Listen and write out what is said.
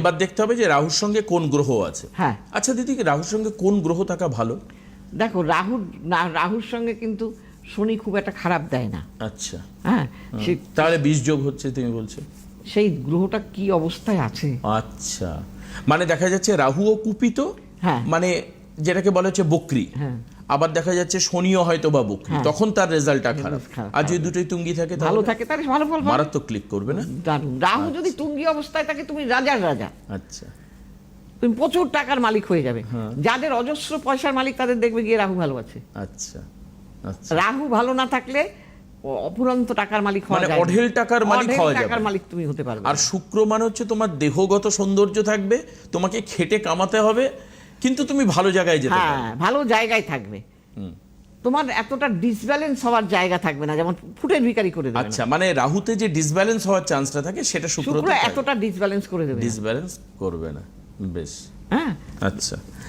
এবার দেখতে হবে যে রাহুর সঙ্গে কোন গ্রহ আছে। হ্যাঁ। আচ্ছা দিদি রাহুর সঙ্গে কোন গ্রহ থাকা ভালো? দেখো রাহুর রাহুর সঙ্গে কিন্তু শনি খুব একটা খারাপ দেয় না। আচ্ছা। হ্যাঁ সে তাহলে বীজ যোগ হচ্ছে তুমি বলছো? সেই গ্রহটা কি অবস্থায় আছে? আচ্ছা। মানে দেখা যাচ্ছে রাহু ও কুপিত হ্যাঁ। মানে যেটাকে বলা হচ্ছে বকরি। আবার দেখা যাচ্ছে শনিও হয়তো বা বকরি। হ্যাঁ। তখন তার রেজাল্টটা খারাপ। আর যদি দুটোই তুঙ্গি থাকে ভালো থাকে তাহলে ভালো ফল। মারাত্মক ক্লিক করবে না? রাহু যদি তুঙ্গি অবস্থায় থাকে তুমি রাজার রাজা। আচ্ছা। তুমি প্রচুর টাকার মালিক হয়ে যাবে। হ্যাঁ। যাদের অজস্র পয়সার মালিক তাদের দেখবে গিয়ে রাহু ভালো আছে। আচ্ছা। আচ্ছা। রাহু ভালো না থাকলে অ- অফুরন্ত টাকার মালিক হওয়া মানে যায় অঢেল টাকার মালিক হওয়া যাবে। টাকার মালিক তুমি হতে পারবে আর শুক্র মানে হচ্ছে তোমার দেহগত সৌন্দর্য থাকবে তোমাকে খেটে কামাতে হবে কিন্তু তুমি ভালো জায়গায় যেতে হ্যাঁ ভালো জায়গায় থাকবে। তোমার এতটা ডিসব্যালেন্স হওয়ার জায়গা থাকবে না যেমন ফুটের ভিকারি করে দেবে আচ্ছা মানে রাহুতে যে ডিসব্যালেন্স হওয়ার চান্সটা থাকে সেটা শুক্র এতটা ডিসব্যালেন্স করে দেবে। ডিসব্যালেন্স করবে না। বেশ। হ্যাঁ। আচ্ছা।